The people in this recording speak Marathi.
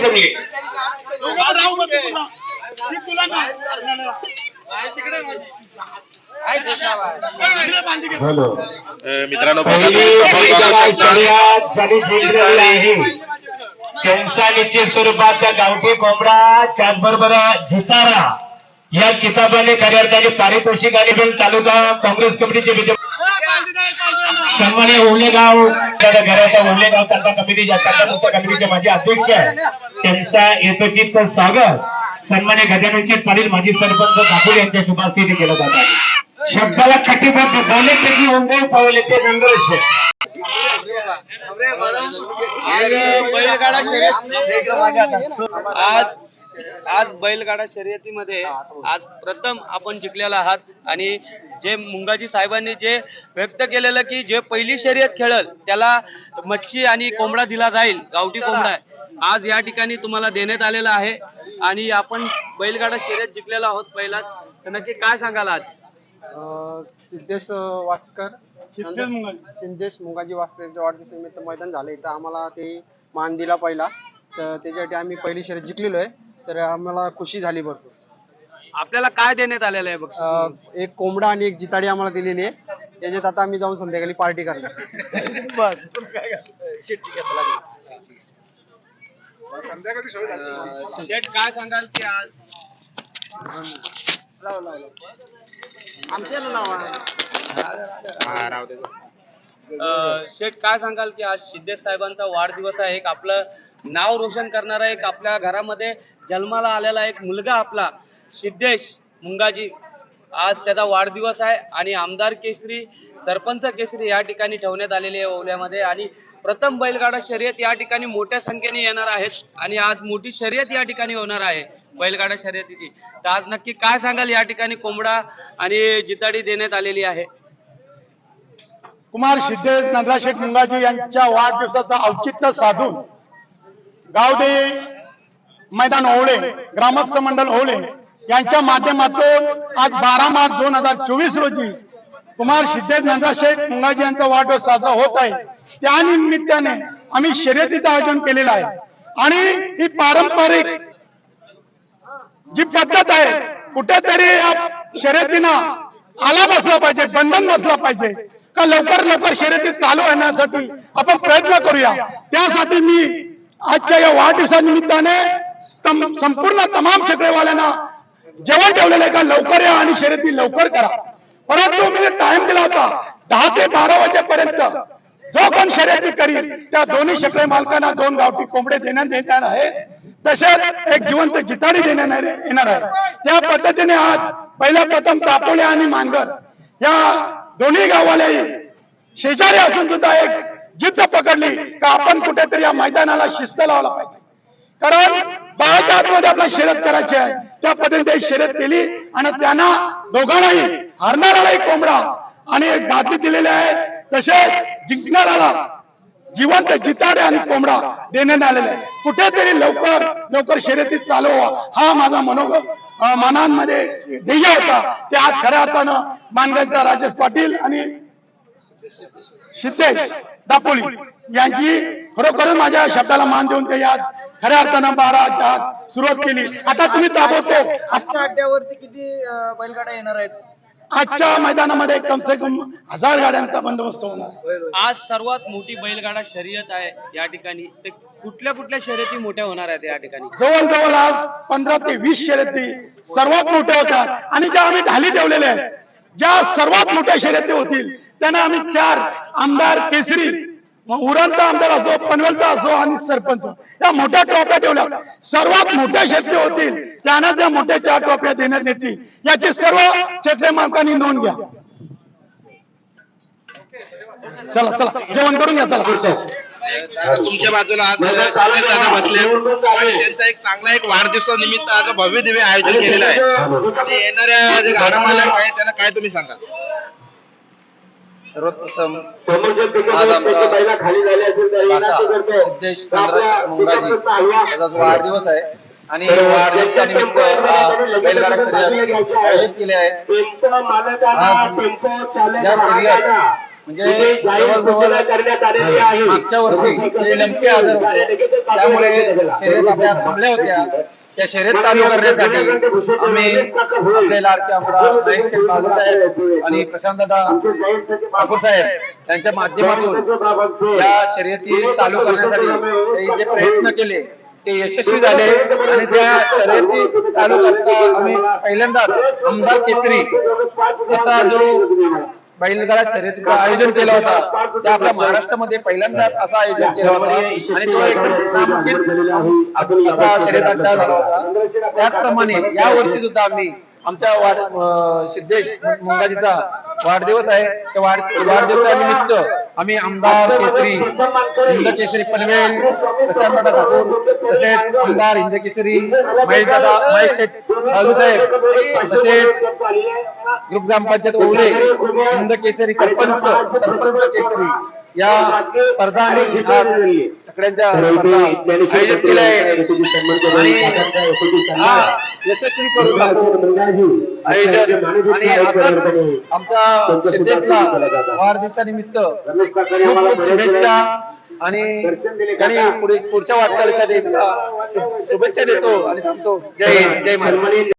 कमी आहे हॅलो। अ, मित्रांनो पहिली बैलगाडा शर्यत ज्यांनी जिंकलेली आहे त्यांचा निश्चित स्वरूपात त्या गावठी कोंबडा त्याचबरोबर जितारा या किताबाने खऱ्या अर्थाने पारितोषिक आणि पण तालुका काँग्रेस कमिटीचे विद्यमान सन्मान्य ओवलेगाव घराचा ओवलेगाव तालुका कमिटी तालुका कमिटीचे माजी अध्यक्ष त्यांचा यथोचित स्वागत सन्मान्य गजाननचे पाटील माजी सरपंच दाखोल यांच्या शुभास्थिती केलं जात आहे. शब्दाला कटिबद्ध बोले त्याची ओंगळ पावले ते नंदरेश आज बैलगाडा शर्यत आज आज बैलगाडा शर्यतीमध्ये आज प्रथम आपण जिंकलेला आहात. आणि जे मुंगाजी साहेबांनी जे व्यक्त केलेलं की जे पहिली शर्यत खेळल त्याला मच्छी आणि कोंबडा दिला जाईल गावठी कोंबडा आज या ठिकाणी तुम्हाला देण्यात आलेला आहे आणि आपण बैलगाडा शर्यत जिंकलेला आहोत पहिलाच. तर नक्की काय सांगाल आज? अं, सिद्धेश वासकर. सिद्धेश मुंगाजी. वासकर यांच्या वाढदिवसानिमित्त मैदान झालं. इथं आम्हाला ते मान दिला पहिला. तर त्याच्यासाठी आम्ही पहिली शर्यत जिंकलेलो आहे. तर आम्हाला खुशी झाली भरपूर. आपल्याला काय देण्यात आलेलं आहे बघ? अं, एक कोंबडा आणि एक जिताडी आम्हाला दिलेली आहे. त्याच्यात आता आम्ही जाऊन संध्याकाळी पार्टी करणार. बस. शेठ काय सांगाल की आज? शेठ काय सांगाल की आज सिद्धेश साहेबांचा वाढदिवस आहे. एक आपलं नाव रोशन करणारा एक आपल्या घरामध्ये जन्माला आलेला एक मुलगा आपला सिद्धेश मुंगाजी. आज त्याचा वाढदिवस आहे आणि आमदार केसरी सरपंच केसरी या ठिकाणी ठेवण्यात आलेले आहे ओवल्यामध्ये. आणि प्रथम बैलगाडा शर्यत या ठिकाणी मोठ्या संख्येने येणार आहेत आणि आज मोठी शर्यत या ठिकाणी होणार आहे बैलगाडा शर्यतीची. तर आज नक्की काय सांगाल या ठिकाणी कोंबडा आणि जिताडी देण्यात आलेली आहे? कुमार सिद्धेश नंदराशेठ मुंगाजी यांच्या वाढदिवसाचं औचित्य साधून गावदे मैदान ओवळे ग्रामस्थ मंडळ ओवळे यांच्या माध्यमातून आज बारा मार्च दोन हजार चोवीस रोजी कुमार सिद्धेश नंदराशेठ मुंगाजी यांचा वाढदिवस साजरा होत आहे. त्या निमित्ताने आम्ही शर्यतीचं आयोजन केलेलं आहे. आणि ही पारंपरिक जी पद्धत आहे कुठेतरी या शर्यतीनं आला बसला पाहिजे बंधन बसला पाहिजे. का लवकर लवकर शर्यती चालू होण्यासाठी आपण प्रयत्न करूया. त्यासाठी मी आजच्या या वाढदिवसानिमित्ताने स्तम- संपूर्ण तमाम शेकडेवाल्यांना जेवण ठेवलेलं आहे का? लवकर या आणि शर्यती लवकर करा. परंतु मी टाइम दिला होता दहा ते बारा वाजेपर्यंत जो कोण शर्यती करील त्या दोन्ही शेकडे मालकांना दोन गावठी कोंबडे देण्यात येणार आहे. तसेच एक जिवंत जिताडी देण्यात येणार आहे. त्या पद्धतीने आज पहिल्या प्रथम तापोले आणि मानगर या दोन्ही गावालाही शेजारी असून सुद्धा एक जिद्द पकडली का आपण कुठेतरी या मैदानाला शिस्त लावला पाहिजे. कारण बाळाच्या आतमध्ये आपल्याला शर्यत करायची आहे. त्या पद्धतीने शर्यत केली आणि त्यांना दोघांनाही हरणारालाही कोंबडा आणि एक बातमी दिलेली आहे. तसेच जिंकणाराला जिवंत जिताडे आणि कोंबडा देण्यात आलेला आहे. कुठेतरी लवकर लवकर शर्यती चालू हा माझा मनोग मनांमध्ये ध्येय होता. ते आज खऱ्या अर्थानं मानगावचा राजेश पाटील आणि सिद्धेश दापोली यांची खरोखर माझ्या शब्दाला मान देऊन ते आज खऱ्या अर्थानं बारा आत सुरुवात केली. आता तुम्ही ताबडतोब आजच्या अड्ड्यावरती किती बैलगाड्या येणार आहेत? आजच्या मैदानामध्ये कम से कम हजार गाड्यांचा बंदोबस्त होणार. आज सर्वात मोठी बैलगाडा शर्यत आहे या ठिकाणी. ते कुठल्या कुठल्या शर्यती मोठ्या होणार आहेत या ठिकाणी? जवळजवळ आज पंधरा ते वीस शर्यती सर्वात मोठ्या होत्या. आणि ज्या आम्ही ढाली ठेवलेल्या आहेत ज्या सर्वात मोठ्या शर्यती होतील त्यांना आम्ही चार आमदार केसरी मग उरणचा आमदार असो पनवेलचा असो आणि सरपंच. या मोठ्या ट्रॉफ्या ठेवल्या. सर्वात मोठ्या शर्ती होतील. त्यांना त्या मोठ्या चार ट्रॉफ्या देण्यात येतील याची सर्व चक्रे मालकांनी नोंद घ्या. चला चला. जेवण करून घ्या चला. तुमच्या बाजूला आज दादा बसले आणि त्यांचा एक चांगला एक वाढदिवसानिमित्त आज भव्य दिव्य आयोजन केलेलं आहे. येणाऱ्या जे गाडा मालक आहे त्यांना काय तुम्ही सांगा सर्वप्रथम आज आमचा करतो. सिद्धेश नंदराज मुंगाजी. याचा जो वाढदिवस आहे आणि ज्यांच्या अ, बैलगाडा शर्यत. आयोजित केली आहे. आज या शर्यत म्हणजे जवळजवळ मागच्या वर्षी जे नेमके आजार होते. त्यामुळे शर्यत आपल्या थांबल्या होत्या. त्या शर्यत चालू करण्यासाठी आम्ही आपले लाडके आमदार साहेब आणि प्रशांत दादा ठाकूर साहेब यांच्या माध्यमातून या शर्यती चालू करण्यासाठी जे प्रयत्न केले ते यशस्वी झाले आणि त्या शर्यती चालू करता आम्ही पहिल्यांदाच आमदार केसरी असा जो बैलगाडा शर्यतीचं आयोजन केलं होतं. ते आपल्या महाराष्ट्रामध्ये पहिल्यांदाच असं आयोजन केलं होतं. आणि तो एकदम असा शर्यत अड्डा झाला होता. त्याचप्रमाणे या वर्षी सुद्धा आम्ही आमच्या वाढ सिद्धेश मुंगाजीचा वाढदिवस आहे. त्या वाढ वाढदिवसानिमित्त आम्ही आमदार केसरी हिंद केसरी पनवेल प्रशांत ठाकूर तसेच आमदार हिंद केसरी महेश दादा महेश शेठ बालू साहेब तसेच ग्रुप ग्रामपंचायत ओवले हिंद केसरी सरपंच सरपंच केसरी या स्पर्धा सगळ्यांच्या आयोजित केल्या आहेत यशस्वी करून दाखवू आयोजन आणि असंच आमच्या सिद्धेशला वाढदिवसानिमित्त खूप खूप शुभेच्छा आणि त्यांनी पुढे पुढच्या वाटचालीसाठी शुभेच्छा देतो आणि थांबतो. जय हिंद. जय महाराष्ट्र